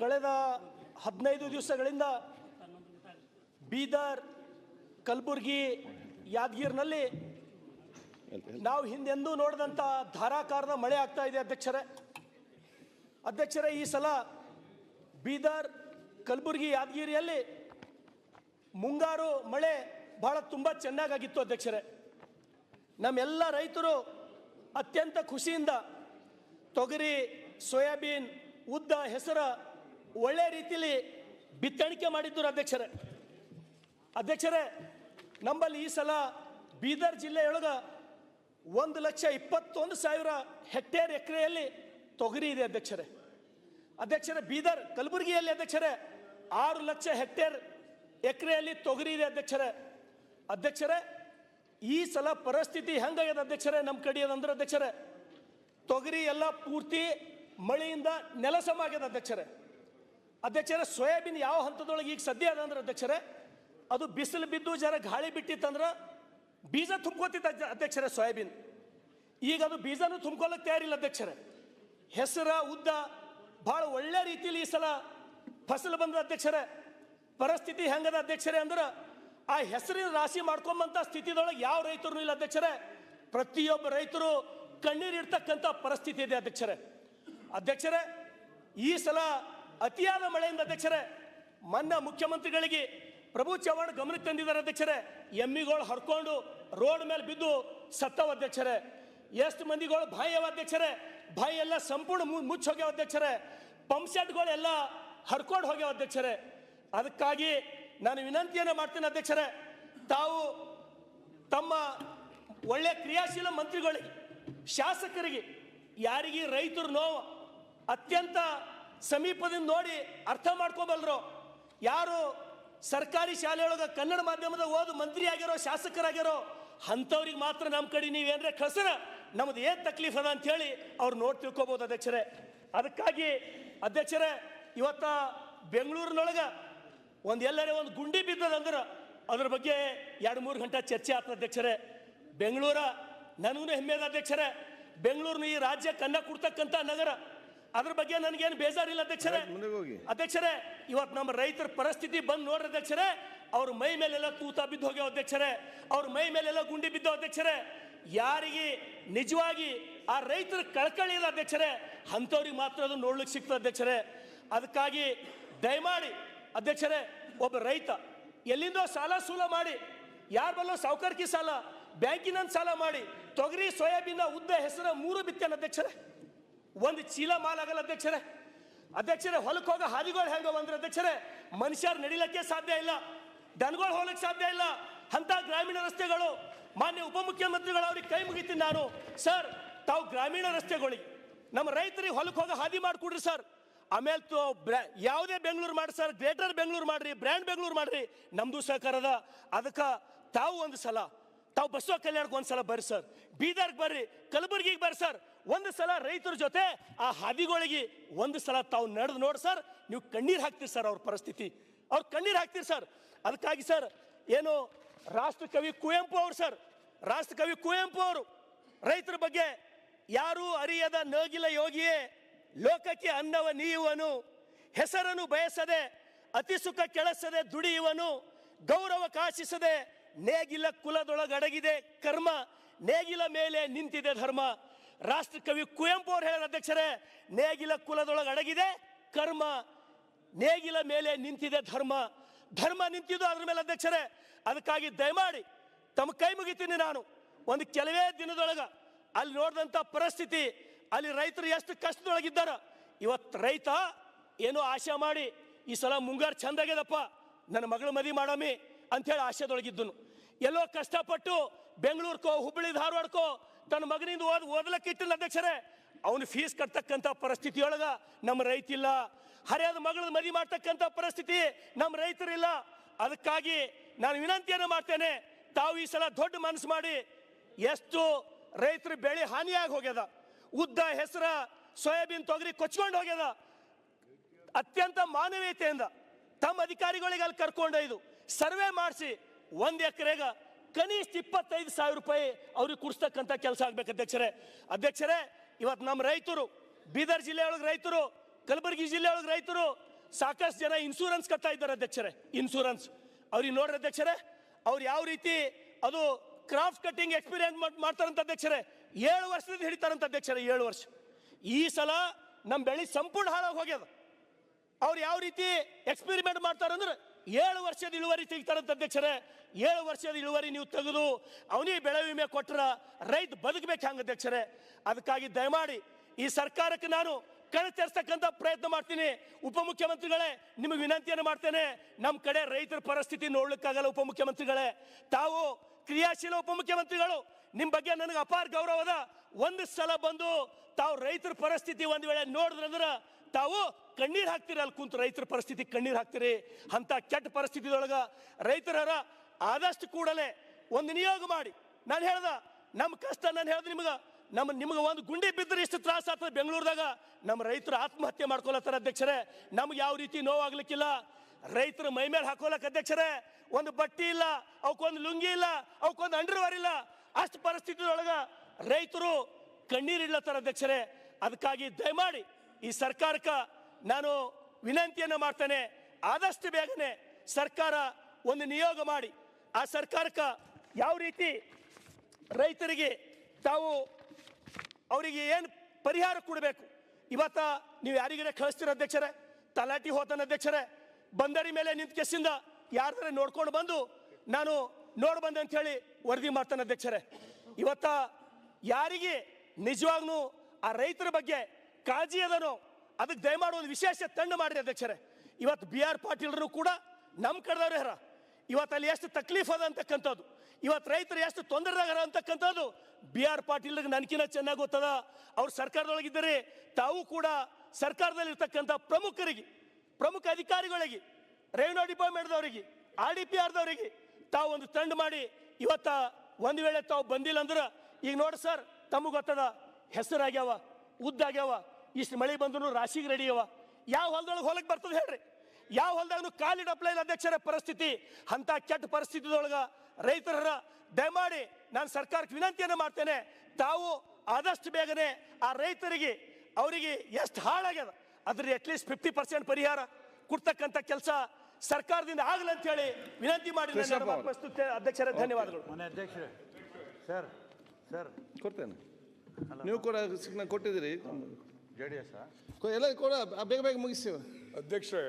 ಕಳೆದ ಹದಿನೈದು ದಿವಸಗಳಿಂದ ಬೀದರ್, ಕಲಬುರ್ಗಿ, ಯಾದಗಿರಿನಲ್ಲಿ ನಾವು ಹಿಂದೆಂದೂ ನೋಡಿದಂಥ ಧಾರಾಕಾರದ ಮಳೆ ಆಗ್ತಾ ಇದೆ ಅಧ್ಯಕ್ಷರೇ. ಅಧ್ಯಕ್ಷರೇ, ಈ ಸಲ ಬೀದರ್, ಕಲಬುರ್ಗಿ, ಯಾದಗಿರಿಯಲ್ಲಿ ಮುಂಗಾರು ಮಳೆ ಬಹಳ ತುಂಬ ಚೆನ್ನಾಗಾಗಿತ್ತು ಅಧ್ಯಕ್ಷರೇ. ನಮ್ಮೆಲ್ಲ ರೈತರು ಅತ್ಯಂತ ಖುಷಿಯಿಂದ ತೊಗರಿ, ಸೋಯಾಬೀನ್, ಉದ್ದ, ಹೆಸರ ಒಳ್ಳೆ ರೀತಿಯಲ್ಲಿ ಬಿತ್ತಣಿಕೆ ಮಾಡಿದ್ದರು ಅಧ್ಯಕ್ಷರೇ. ಅಧ್ಯಕ್ಷರೇ, ನಮ್ಮಲ್ಲಿ ಈ ಸಲ ಬೀದರ್ ಜಿಲ್ಲೆಯೊಳಗೆ ಒಂದು ಲಕ್ಷ ಇಪ್ಪತ್ತೊಂದು ಸಾವಿರ ಹೆಕ್ಟೇರ್ ಎಕರೆಯಲ್ಲಿ ತೊಗರಿ ಇದೆ ಅಧ್ಯಕ್ಷರೇ. ಅಧ್ಯಕ್ಷರೇ, ಬೀದರ್ ಕಲಬುರಗಿಯಲ್ಲಿ ಅಧ್ಯಕ್ಷರೇ ಆರು ಲಕ್ಷ ಹೆಕ್ಟೇರ್ ಎಕರೆಯಲ್ಲಿ ತೊಗರಿ ಇದೆ ಅಧ್ಯಕ್ಷರೇ. ಅಧ್ಯಕ್ಷರೇ, ಈ ಸಲ ಪರಿಸ್ಥಿತಿ ಹೆಂಗಾಗ್ಯದ ಅಧ್ಯಕ್ಷರೇ ನಮ್ಮ ಕಡೆಯದಂದ್ರೆ ಅಧ್ಯಕ್ಷರೇ, ತೊಗರಿ ಎಲ್ಲ ಪೂರ್ತಿ ಮಳೆಯಿಂದ ನೆಲಸಮ ಆಗ್ಯದ ಅಧ್ಯಕ್ಷರೇ. ಅಧ್ಯಕ್ಷರೇ, ಸೋಯಾಬೀನ್ ಯಾವ ಹಂತದೊಳಗೆ ಈಗ ಸದ್ಯ ಅದ ಅಂದ್ರೆ ಅಧ್ಯಕ್ಷರೇ, ಅದು ಬಿಸಿಲು ಬಿದ್ದು ಜರ ಗಾಳಿ ಬಿಟ್ಟಿತ್ತಂದ್ರೆ ಬೀಜ ತುಂಬ್ಕೋತಿತ್ತು ಅಧ್ಯ- ಅಧ್ಯಕ್ಷರೇ ಸೋಯಾಬೀನ್. ಈಗ ಅದು ಬೀಜನೂ ತುಂಬ್ಕೊಳಕ್ ತಯಾರಿಲ್ಲ ಅಧ್ಯಕ್ಷರೇ. ಹೆಸರ, ಉದ್ದ ಭಾಳ ಒಳ್ಳೆ ರೀತಿಯಲ್ಲಿ ಈ ಸಲ ಫಸಲು ಬಂದ ಅಧ್ಯಕ್ಷರೇ. ಪರಿಸ್ಥಿತಿ ಹೆಂಗದ ಅಧ್ಯಕ್ಷರೇ ಅಂದ್ರೆ, ಆ ಹೆಸರಿನ ರಾಶಿ ಮಾಡ್ಕೊಂಬಂತ ಸ್ಥಿತಿದೊಳಗೆ ಯಾವ ರೈತರು ಇಲ್ಲ ಅಧ್ಯಕ್ಷರೇ. ಪ್ರತಿಯೊಬ್ಬ ರೈತರು ಕಣ್ಣೀರಿಡ್ತಕ್ಕಂಥ ಪರಿಸ್ಥಿತಿ ಇದೆ ಅಧ್ಯಕ್ಷರೇ. ಅಧ್ಯಕ್ಷರೇ, ಈ ಸಲ ಅತಿಯಾದ ಮಳೆಯಿಂದ ಅಧ್ಯಕ್ಷರೇ, ಮೊನ್ನೆ ಮುಖ್ಯಮಂತ್ರಿಗಳಿಗೆ ಪ್ರಭು ಚವ್ಹಾಣ್ ಗಮನಕ್ಕೆ ತಂದಿದ್ದಾರೆ ಅಧ್ಯಕ್ಷರೇ, ಎಮ್ಮಿಗಳು ಹರ್ಕೊಂಡು ರೋಡ್ ಮೇಲೆ ಬಿದ್ದು ಸತ್ತವ ಅಧ್ಯಕ್ಷರೇ. ಎಷ್ಟು ಮಂದಿಗಳು ಬಾಯವ ಅಧ್ಯಕ್ಷರೇ, ಬಾಯಿ ಎಲ್ಲ ಸಂಪೂರ್ಣ ಮುಚ್ಚಿ ಹೋಗ್ಯಾವ ಅಧ್ಯಕ್ಷರೇ. ಪಂಪ್ ಸೆಟ್ಗಳೆಲ್ಲ ಹರ್ಕೊಂಡು ಹೋಗ್ಯಾವ ಅಧ್ಯಕ್ಷರೇ. ಅದಕ್ಕಾಗಿ ನಾನು ವಿನಂತಿಯನ್ನು ಮಾಡ್ತೇನೆ ಅಧ್ಯಕ್ಷರೇ, ತಾವು ತಮ್ಮ ಒಳ್ಳೆ ಕ್ರಿಯಾಶೀಲ ಮಂತ್ರಿಗಳಿಗೆ, ಶಾಸಕರಿಗೆ, ಯಾರಿಗೆ ರೈತರು ನೋವು ಅತ್ಯಂತ ಸಮೀಪದಿಂದ ನೋಡಿ ಅರ್ಥ ಮಾಡ್ಕೋಬಲ್ರು. ಯಾರು ಸರ್ಕಾರಿ ಶಾಲೆಯೊಳಗೆ ಕನ್ನಡ ಮಾಧ್ಯಮದ ಓದು ಮಂತ್ರಿ ಆಗಿರೋ ಶಾಸಕರಾಗಿರೋ, ಅಂಥವ್ರಿಗೆ ಮಾತ್ರ ನಮ್ಮ ಕಡೆ ನೀವೇನ್ರೆ ಕಳ್ಸರ? ನಮ್ದು ಏನು ತಕ್ಲೀಫ್ ಅದ ಅಂಥೇಳಿ ಅವ್ರು ನೋಡಿ ತಿಳ್ಕೊಬೋದು ಅಧ್ಯಕ್ಷರೇ. ಅದಕ್ಕಾಗಿ ಅಧ್ಯಕ್ಷರೇ, ಇವತ್ತ ಬೆಂಗಳೂರಿನೊಳಗೆ ಒಂದು ಎಲ್ಲರೇ ಒಂದು ಗುಂಡಿ ಬಿದ್ದದಂದ್ರೆ ಅದ್ರ ಬಗ್ಗೆ ಎರಡು ಮೂರು ಗಂಟೆ ಚರ್ಚೆ ಆಗ್ತದೆ ಅಧ್ಯಕ್ಷರೇ. ಬೆಂಗಳೂರ ನನಗೂ ಹೆಮ್ಮೆ ಅಧ್ಯಕ್ಷರೇ. ಬೆಂಗಳೂರಿನ ಈ ರಾಜ್ಯ ಕನ್ನ ಕೊಡ್ತಕ್ಕಂಥ ನಗರ ಅದ್ರ ಬಗ್ಗೆ ನನಗೇನು ಬೇಜಾರಿಲ್ಲ ಅಧ್ಯಕ್ಷರೇ. ಹೋಗಿ. ಅಧ್ಯಕ್ಷರೇ ಇವತ್ತು ನಮ್ಮ ರೈತರ ಪರಿಸ್ಥಿತಿ ಬಂದು ನೋಡ್ರಿ ಅಧ್ಯಕ್ಷರೇ. ಅವ್ರ ಮೈ ಮೇಲೆಲ್ಲ ತೂತ ಬಿದ್ದು ಹೋಗ್ಯಾವ ಅಧ್ಯಕ್ಷರೇ. ಅವ್ರ ಮೈ ಮೇಲೆಲ್ಲ ಗುಂಡಿ ಬಿದ್ದೋ ಅಧ್ಯಕ್ಷರೇ. ಯಾರಿಗೆ ನಿಜವಾಗಿ ಆ ರೈತರ ಕಳ್ಕಳಿ ಇಲ್ಲ ಅಧ್ಯಕ್ಷರೇ. ಅಂಥವ್ರಿಗೆ ಮಾತ್ರ ಅದು ನೋಡ್ಲಿಕ್ಕೆ ಸಿಗ್ತದೆ ಅಧ್ಯಕ್ಷರೇ. ಅದಕ್ಕಾಗಿ ದಯಮಾಡಿ ಅಧ್ಯಕ್ಷರೇ ಒಬ್ಬ ರೈತ ಎಲ್ಲಿಂದೋ ಸಾಲ ಸೂಲ ಮಾಡಿ ಯಾರ ಬಲ್ಲೋ ಸಾವುಕಾರಿಕೆ ಸಾಲ ಬ್ಯಾಂಕಿನ ಸಾಲ ಮಾಡಿ ತೊಗರಿ ಸೋಯಾಬೀನ ಉದ್ದ ಹೆಸರು ಮೂರು ಬಿತ್ತೇನ ಅಧ್ಯಕ್ಷರೇ. ಒಂದು ಚೀಲ ಮಾಲ್ ಆಗಲ್ಲ ಅಧ್ಯಕ್ಷರೇ. ಅಧ್ಯಕ್ಷರೇ, ಹೊಲಕ್ಕೆ ಹೋಗೋ ಹಾದಿಗಳು ಹೆಂಗ ಅಂದ್ರೆ ಅಧ್ಯಕ್ಷರೇ, ಮನುಷ್ಯರು ನಡಿಲಕ್ಕೆ ಸಾಧ್ಯ ಇಲ್ಲ. ದನಗಳು ಹೋಗಲಿಕ್ಕೆ ಸಾಧ್ಯ ಇಲ್ಲ. ಅಂತ ಗ್ರಾಮೀಣ ರಸ್ತೆಗಳು, ಮಾನ್ಯ ಉಪಮುಖ್ಯಮಂತ್ರಿಗಳು ಅವ್ರಿಗೆ ಕೈ ಮುಗಿತೀನಿ ನಾನು. ಸರ್, ತಾವು ಗ್ರಾಮೀಣ ರಸ್ತೆಗಳಿಗೆ ನಮ್ಮ ರೈತರಿಗೆ ಹೊಲಕ್ಕೆ ಹೋಗೋ ಹಾದಿ ಮಾಡಿಕೊಡ್ರಿ ಸರ್. ಆಮೇಲೆ ಯಾವುದೇ ಬೆಂಗಳೂರು ಮಾಡಿ ಸರ್, ಗ್ರೇಟರ್ ಬೆಂಗಳೂರು ಮಾಡ್ರಿ, ಬ್ರ್ಯಾಂಡ್ ಬೆಂಗಳೂರು ಮಾಡ್ರಿ, ನಮ್ದು ಸಹಕಾರದ ಅದಕ್ಕೆ ತಾವು ಒಂದು ಸಲ, ತಾವು ಬಸವ ಕಲ್ಯಾಣಕ್ಕೆ ಒಂದು ಸಲ ಬರ್ರಿ ಸರ್. ಬೀದರ್ಗೆ ಬರ್ರಿ, ಕಲಬುರ್ಗಿಗೆ ಬರ್ರಿ ಸರ್. ಒಂದು ಸಲ ರೈತರ ಜೊತೆ ಆ ಹಾದಿಗಳಿಗೆ ಒಂದು ಸಲ ತಾವು ನಡೆದು ನೋಡಿ ಸರ್, ನೀವು ಕಣ್ಣೀರು ಹಾಕ್ತೀರಿ ಸರ್ ಅವ್ರ ಪರಿಸ್ಥಿತಿ. ಅವ್ರು ಕಣ್ಣೀರು ಹಾಕ್ತೀರಿ ಸರ್. ಅದಕ್ಕಾಗಿ ಸರ್, ಏನು ರಾಷ್ಟ್ರಕವಿ ಕುವೆಂಪು ಅವರು ಸರ್ ರಾಷ್ಟ್ರಕವಿ ಕುವೆಂಪು ಅವರು, ರೈತರ ಬಗ್ಗೆ ಯಾರೂ ಅರಿಯದ ನೋಗಿಲ ಯೋಗಿಯೇ, ಲೋಕಕ್ಕೆ ಅನ್ನವ ನೀಯುವನು, ಹೆಸರನ್ನು ಬಯಸದೆ, ಅತಿ ಸುಖ ಕೆಳಸದೆ ದುಡಿಯುವನು, ಗೌರವ ಕಾಶಿಸದೆ, ನೇಗಿಲ ಕುಲದೊಳಗಡಗಿದೆ ಕರ್ಮ, ನೇಗಿಲ ಮೇಲೆ ನಿಂತಿದೆ ಧರ್ಮ. ರಾಷ್ಟ್ರಕವಿ ಕುವೆಂಪು ಅವರು ಹೇಳಿದ ಅಧ್ಯಕ್ಷರೇ, ನೇಗಿಲ ಕುಲದೊಳಗೆ ಅಡಗಿದೆ, ಕರ್ಮ ನೇಗಿಲ ಮೇಲೆ ನಿಂತಿದೆ ಧರ್ಮ. ಧರ್ಮ ನಿಂತಿದ್ದು ಅದ್ರ ಮೇಲೆ ಅಧ್ಯಕ್ಷರೇ, ಅದಕ್ಕಾಗಿ ದಯಮಾಡಿ ತಮ್ಮ ಕೈ ಮುಗಿತೀನಿ ನಾನು. ಒಂದು ಕೆಲವೇ ದಿನದೊಳಗ ಅಲ್ಲಿ ನೋಡಿದಂಥ ಪರಿಸ್ಥಿತಿ, ಅಲ್ಲಿ ರೈತರು ಎಷ್ಟು ಕಷ್ಟದೊಳಗಿದ್ದಾರ, ಇವತ್ತು ರೈತ ಏನೋ ಆಶೆ ಮಾಡಿ, ಈ ಸಲ ಮುಂಗಾರು ಚಂದಾಗ್ಯದಪ್ಪ, ನನ್ನ ಮಗಳು ಮದಿ ಮಾಡಮಿ ಅಂಥೇಳಿ ಆಶೆದೊಳಗಿದ್ದನು. ಎಲ್ಲೋ ಕಷ್ಟಪಟ್ಟು ಬೆಂಗಳೂರ್ಕೋ, ಹುಬ್ಬಳ್ಳಿ ಧಾರವಾಡಕ್ಕೋ ತನ್ನ ಮಗನಿಂದ ಓದ್, ಓದಲಕ್ಕೆ ಇಟ್ಟಿಲ್ಲ ಅಧ್ಯಕ್ಷರೇ. ಅವನು ಫೀಸ್ ಕಟ್ತಕ್ಕಂಥ ಪರಿಸ್ಥಿತಿಯೊಳಗ ನಮ್ಮ ರೈತಿಲ್ಲ. ಹರಿಯಾದ ಮಗಳ ಮದಿ ಮಾಡ್ತಕ್ಕಂಥ ಪರಿಸ್ಥಿತಿ ನಮ್ಮ ರೈತರಿಲ್ಲ. ಅದಕ್ಕಾಗಿ ನಾನು ವಿನಂತಿಯನ್ನು ಮಾಡ್ತೇನೆ, ತಾವು ಈ ಸಲ ದೊಡ್ಡ ಮನಸ್ಸು ಮಾಡಿ ಎಷ್ಟು ರೈತರ ಬೆಳೆ ಹಾನಿಯಾಗಿ ಹೋಗ್ಯದ, ಉದ್ದ ಹೆಸರ ಸೋಯಾಬೀನ್ ತೊಗರಿ ಕೊಚ್ಕೊಂಡು ಹೋಗ್ಯದ, ಅತ್ಯಂತ ಮಾನವೀಯತೆಯಿಂದ ತಮ್ಮ ಅಧಿಕಾರಿಗಳಿಗೆ ಅಲ್ಲಿ ಕರ್ಕೊಂಡೊಯ್ದು ಸರ್ವೆ ಮಾಡಿಸಿ ಒಂದು ಎಕರೆಗ ಕನಿಷ್ಠ ಇಪ್ಪತ್ತೈದು ಸಾವಿರ ರೂಪಾಯಿ ಅವ್ರಿಗೆ ಕೊಡಿಸ್ತಕ್ಕಂಥ ಕೆಲಸ ಆಗ್ಬೇಕು ಅಧ್ಯಕ್ಷರೇ. ಅಧ್ಯಕ್ಷರೇ ಇವತ್ತು ನಮ್ಮ ರೈತರು, ಬೀದರ್ ಜಿಲ್ಲೆಯೊಳಗೆ ರೈತರು, ಕಲಬುರಗಿ ಜಿಲ್ಲೆಯೊಳಗೆ ರೈತರು ಸಾಕಷ್ಟು ಜನ ಇನ್ಸೂರೆನ್ಸ್ ಕಟ್ತಾ ಇದ್ದಾರೆ ಅಧ್ಯಕ್ಷರೇ ಇನ್ಸೂರೆನ್ಸ್ ಅವ್ರಿಗೆ ನೋಡ್ರಿ ಅಧ್ಯಕ್ಷರೇ, ಅವ್ರು ಯಾವ ರೀತಿ ಅದು ಕ್ರಾಫ್ಟ್ ಕಟ್ಟಿಂಗ್ ಎಕ್ಸ್ಪೀರಿಯನ್ಸ್ ಮಾಡ್ತಾರಂತ ಅಧ್ಯಕ್ಷರೇ, ಏಳು ವರ್ಷದಿಂದ ಹಿಡಿತಾರಂತ ಅಧ್ಯಕ್ಷರೇ, ಏಳು ವರ್ಷ. ಈ ಸಲ ನಮ್ಮ ಬೆಳೆ ಸಂಪೂರ್ಣ ಹಾಳಾಗಿ ಹೋಗ್ಯದ. ಅವ್ರು ಯಾವ ರೀತಿ ಎಕ್ಸ್ಪೆರಿಮೆಂಟ್ ಮಾಡ್ತಾರಂದ್ರೆ ಏಳು ವರ್ಷದ ಇಳುವರಿ ತೆಗಿತಾರಂತ ಅಧ್ಯಕ್ಷರೇ. ಏಳು ವರ್ಷದ ಇಳುವರಿ ನೀವು ತೆಗೆದು ಅವನಿ ಬೆಳೆ ವಿಮೆ ಕೊಟ್ರ ರೈತ ಬದುಕಬೇಕು ಹಂಗ ಅಧ್ಯಕ್ಷರೇ. ಅದಕ್ಕಾಗಿ ದಯಮಾಡಿ ಈ ಸರ್ಕಾರಕ್ಕೆ ನಾನು ಕಣತರಿಸ್ತಕ್ಕಂಥ ಪ್ರಯತ್ನ ಮಾಡ್ತೀನಿ. ಉಪಮುಖ್ಯಮಂತ್ರಿಗಳೇ, ನಿಮಗೆ ವಿನಂತಿಯನ್ನು ಮಾಡ್ತೇನೆ. ನಮ್ಮ ಕಡೆ ರೈತರ ಪರಿಸ್ಥಿತಿ ನೋಡ್ಲಿಕ್ಕಾಗಲ್ಲ ಉಪಮುಖ್ಯಮಂತ್ರಿಗಳೇ. ತಾವು ಕ್ರಿಯಾಶೀಲ ಉಪಮುಖ್ಯಮಂತ್ರಿಗಳು. ನಿಮ್ಮ ಬಗ್ಗೆ ನನಗೆ ಅಪಾರ ಗೌರವದ ಒಂದು ಸಲ ಬಂದು ತಾವು ರೈತರ ಪರಿಸ್ಥಿತಿ ಒಂದು ವೇಳೆ ನೋಡಿದ್ರಂದ್ರ ತಾವು ಕಣ್ಣೀರ್ ಹಾಕ್ತೀರಿ, ಅಲ್ಲಿ ಕುಂತು ರೈತರ ಪರಿಸ್ಥಿತಿ ಕಣ್ಣೀರು ಹಾಕ್ತೀರಿ. ಅಂತ ಕೆಟ್ಟ ಪರಿಸ್ಥಿತಿದೊಳಗೆ ರೈತರ ಆದಷ್ಟು ಕೂಡಲೇ ಒಂದು ನಿಯೋಗ ಮಾಡಿ. ನಾನು ಹೇಳ್ದ ನಮ್ಮ ಕಷ್ಟ ನಾನು ಹೇಳ್ದೆ ನಿಮ್ಗೆ ನಮ್ಮ ನಿಮ್ಗೆ ಒಂದು ಗುಂಡಿ ಬಿದ್ದರೆ ಇಷ್ಟು ತ್ರಾಸ ಆಗ್ತದೆ ಬೆಂಗಳೂರದಾಗ. ನಮ್ಮ ರೈತರು ಆತ್ಮಹತ್ಯೆ ಮಾಡ್ಕೊಳತ್ತಾರ ಅಧ್ಯಕ್ಷರೇ. ನಮ್ಗೆ ಯಾವ ರೀತಿ ನೋವಾಗ್ಲಿಕ್ಕಿಲ್ಲ. ರೈತರು ಮೈ ಮೇಲೆ ಅಧ್ಯಕ್ಷರೇ, ಒಂದು ಬಟ್ಟಿ ಇಲ್ಲ ಅವಕ್ಕೊಂದು ಲುಂಗಿ ಇಲ್ಲ ಅವಕ್ಕೊಂದು ಅಂಡರ್ವೇರ್ ಇಲ್ಲ. ಅಷ್ಟು ಪರಿಸ್ಥಿತಿಯೊಳಗ ರೈತರು ಕಣ್ಣೀರಿಡ್ಲತ್ತಾರ ಅಧ್ಯಕ್ಷರೇ. ಅದಕ್ಕಾಗಿ ದಯಮಾಡಿ ಈ ಸರ್ಕಾರಕ್ಕೆ ನಾನು ವಿನಂತಿಯನ್ನು ಮಾಡ್ತೇನೆ, ಆದಷ್ಟು ಬೇಗನೆ ಸರ್ಕಾರ ಒಂದು ನಿಯೋಗ ಮಾಡಿ, ಆ ಸರ್ಕಾರಕ್ಕೆ ಯಾವ ರೀತಿ ರೈತರಿಗೆ ತಾವು ಅವರಿಗೆ ಏನು ಪರಿಹಾರ ಕೊಡಬೇಕು? ಇವತ್ತ ನೀವು ಯಾರಿಗಿನ ಕಳಿಸ್ತೀರ ಅಧ್ಯಕ್ಷರೇ? ತಲಾಟಿ ಹೋತನ ಅಧ್ಯಕ್ಷರೇ? ಬಂದರಿ ಮೇಲೆ ನಿಂತ ಕೆಸಿಂದ ಯಾರ್ದಾರ ನೋಡ್ಕೊಂಡು ಬಂದು ನಾನು ನೋಡಿ ಬಂದೆ ಅಂತ ಹೇಳಿ ವರದಿ ಮಾಡ್ತಾನೆ ಅಧ್ಯಕ್ಷರೇ. ಇವತ್ತ ಯಾರಿಗೆ ನಿಜವಾಗ್ನು ಆ ರೈತರ ಬಗ್ಗೆ ಕಾಳಜಿ ಅದನೋ ಅದಕ್ಕೆ ದಯಮಾಡಿ ಒಂದು ವಿಶೇಷ ತಂಡ ಮಾಡಿರಿ ಅಧ್ಯಕ್ಷರೇ. ಇವತ್ತು ಬಿ ಆರ್ ಪಾಟೀಲ್ರು ಕೂಡ ನಮ್ಮ ಕಡೆದವ್ರೆ ಹರ. ಇವತ್ತು ಅಲ್ಲಿ ಎಷ್ಟು ತಕ್ಲೀಫ್ ಅದ ಅಂತಕ್ಕಂಥದ್ದು. ಇವತ್ತು ರೈತರು ಎಷ್ಟು ತೊಂದರೆದಾಗ ಅಂತಕ್ಕಂಥದ್ದು ಬಿ ಆರ್ ಪಾಟೀಲ್ರಿಗೆ ನನಕಿನ ಚೆನ್ನಾಗಿ ಗೊತ್ತದ. ಅವ್ರು ಸರ್ಕಾರದೊಳಗಿದ್ದರೆ. ತಾವು ಕೂಡ ಸರ್ಕಾರದಲ್ಲಿರ್ತಕ್ಕಂಥ ಪ್ರಮುಖರಿಗೆ, ಪ್ರಮುಖ ಅಧಿಕಾರಿಗಳಿಗೆ ರೆವಿನ್ಯೂ ಡಿಪಾರ್ಟ್ಮೆಂಟ್ದವರಿಗೆ ಆರ್ ಡಿ ಪಿ ಆರ್ದವರಿಗೆ ತಾವು ಒಂದು ತಂಡ ಮಾಡಿ ಇವತ್ತ ಒಂದು ವೇಳೆ ತಾವು ಬಂದಿಲ್ಲ ಅಂದ್ರೆ ಈಗ ನೋಡಿ ಸರ್, ತಮಗೆ ಗೊತ್ತದ. ಹೆಸರಾಗ್ಯಾವ, ಉದ್ದಾಗ್ಯಾವ. ಇಷ್ಟು ಮಳೆ ಬಂದ್ರು ರಾಶಿಗೆ ರೆಡಿ ಅವ. ಯಾವ ಹೊಲದೊಳಗೆ ಹೊಲಕ್ಕೆ ಬರ್ತದೆ ಹೇಳ್ರಿ. ಯಾವ ಹೊಲದಾಗ ಕಾಲಿಡಪ್ಲ ಇಲ್ಲ ಅಧ್ಯಕ್ಷರ ಪರಿಸ್ಥಿತಿ. ಅಂತ ಕೆಟ್ಟ ಪರಿಸ್ಥಿತಿದೊಳಗೆ ರೈತರ ದಯಮಾಡಿ ನಾನು ಸರ್ಕಾರಕ್ಕೆ ವಿನಂತಿಯನ್ನು ಮಾಡ್ತೇನೆ. ತಾವು ಆದಷ್ಟು ಬೇಗನೆ ಆ ರೈತರಿಗೆ ಅವರಿಗೆ ಎಷ್ಟು ಹಾಳಾಗ್ಯದ. ಅದ್ರ ಅಟ್ಲೀಸ್ಟ್ ಫಿಫ್ಟಿ ಪರ್ಸೆಂಟ್ ಪರಿಹಾರ ಕೊಡ್ತಕ್ಕಂಥ ಕೆಲಸ ಸರ್ಕಾರದಿಂದ ಆಗಲಿ ಅಂತ ಹೇಳಿ ವಿನಂತಿ ಮಾಡಿ ಅಧ್ಯಕ್ಷರ ಧನ್ಯವಾದಗಳು. ಮನೆ ಅಧ್ಯಕ್ಷರೇ ಸರ್ ಸರ್. ಕೊಡ್ತೇನೆ. ನೀವು ಕೂಡ ಸಿಗ್ನ ಕೊಟ್ಟಿದ್ದೀರಿ. ಜೆ ಡಿ ಎಸ್ ಎಲ್ಲ ಕೂಡ ಬೇಗ ಬೇಗ ಮುಗಿಸಿ. ಅಧ್ಯಕ್ಷರೇ